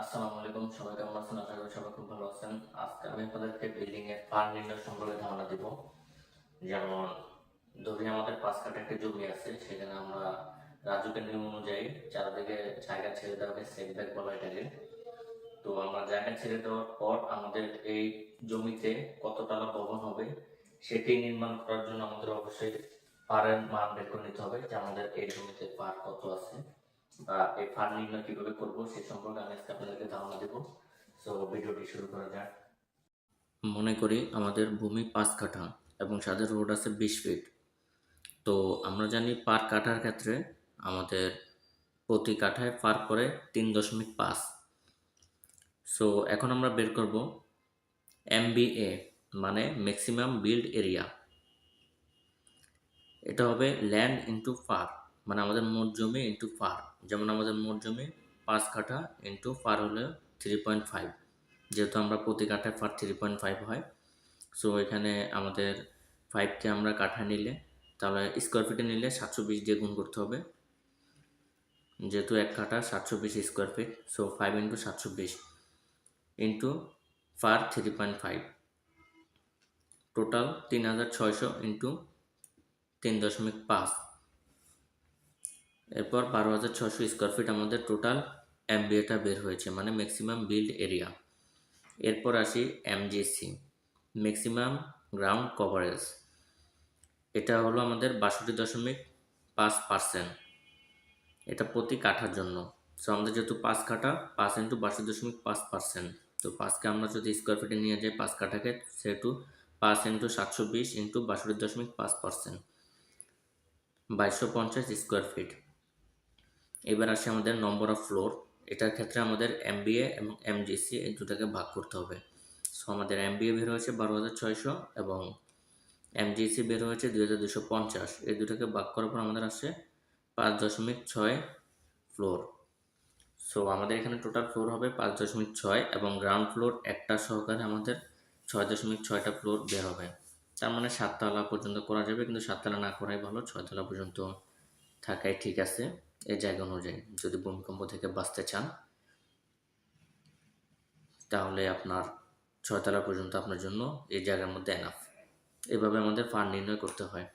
আসসালামু আলাইকুম, সবাই কেমন আছেন? আশা করি সবাই খুব ভালো আছেন। আজকে আমি আপনাদেরকে বিল্ডিং এর ফান্ড নির্ণয় সম্পর্কে ধারণা দিব। যেমন, ধরি আমাদের পাঁচ কাঠা একটা জমি আছে, সেখানে আমরা রাজুকের নিয়ম অনুযায়ী চারদিকে জায়গা ছেড়ে দেওয়া হবে সেটব্যাক বলা এটাকে। তো আমরা জায়গা ছেড়ে দেওয়ার পর আমাদের এই জমিতে কত টাকা ভবন হবে, সেটি নির্মাণ করার জন্য আমাদের অবশ্যই পারের মান বের করে নিতে হবে যে আমাদের এই জমিতে পার কত আছে। বা এই ফান্ড নির্ণয় কীভাবে করব সে সম্পর্কে আমি আজকে আপনাদেরকে ধারণা দেবো। সো ভিডিওটি শুরু করা যাক। মনে করি আমাদের ভূমি পাঁচ কাঠা এবং সাদের রোড আছে বিশ ফিট তো আমরা জানি পার কাঠার ক্ষেত্রে আমাদের প্রতি কাঠায় পার করে তিন দশমিক পাঁচ। সো এখন আমরা বের করব এমবিএ মানে ম্যাক্সিমাম বিল্ড এরিয়া এটা হবে ল্যান্ড ইন্টু ফার মানে আমাদের মোট জমি ইন্টু ফার যেমন আমাদের মোট জমি পাঁচ কাঠা ইন্টু ফার হলে থ্রি পয়েন্ট ফাইভ যেহেতু আমরা প্রতি কাঠায় ফার থ্রি পয়েন্ট ফাইভ হয় সো এখানে আমাদের ফাইভকে আমরা কাঠা নিলে, তাহলে স্কোয়ার ফিটে নিলে সাতশো বিশ দিয়ে গুণ করতে হবে, যেহেতু এক কাঠা সাতশো বিশ square feet so five into সাতশো বিশ into FAR three point five total তিন হাজার ছয়শো ইন্টু তিন দশমিক পাঁচ। এরপর বারো হাজার ছশো স্কোয়ার ফিট আমাদের টোটাল এমবিএটা বের হয়েছে মানে ম্যাক্সিমাম বিল্ড এরিয়া এরপর আসি এমজিসি ম্যাক্সিমাম গ্রাউন্ড কভারেজ এটা হলো আমাদের বাষট্টি দশমিক পাঁচ পার্সেন্ট এটা প্রতি কাঠার জন্য। সো আমাদের যেহেতু পাঁচ কাঠা, পাঁচ ইন্টু বাষট্টি দশমিক পাঁচ পার্সেন্ট তো পাঁচকে আমরা যদি স্কোয়ার ফিটে নিয়ে যাই পাঁচ কাঠাকে, সেহেতু পাঁচ ইন্টু সাতশো বিশ ইন্টু বাষট্টি দশমিক পাঁচ পার্সেন্ট বাইশশো পঞ্চাশ স্কোয়ার ফিট এবার আসে আমাদের নম্বর অফ ফ্লোর এটার ক্ষেত্রে আমাদের এমবিএ এবং এমজিসি এই দুটাকে ভাগ করতে হবে। সো আমাদের এমবিএ বের হয়েছে বারো হাজার ছয়শো এবং এমজিসি বের হয়েছে দুই হাজার দুশো পঞ্চাশ। এই দুটাকে ভাগ করার পর আমাদের আসছে পাঁচ দশমিক ছয় ফ্লোর সো আমাদের এখানে টোটাল ফ্লোর হবে পাঁচ দশমিক ছয় এবং গ্রাউন্ড ফ্লোর একটা সহকারে আমাদের ছয় দশমিক ছয়টা ফ্লোর বের হবে। তার মানে সাততলা পর্যন্ত করা যাবে, কিন্তু সাততলা না করাই ভালো, ছয়তলা পর্যন্ত থাকাই ঠিক আছে। এই জায়গা অনুযায়ী, যদি ভূমিকম্প থেকে বাঁচতে চান, তাহলে আপনার ছয়তলা পর্যন্ত আপনার জন্য এই জায়গার মধ্যে এনাফ এভাবে আমাদের ফান্ড নির্ণয় করতে হয়।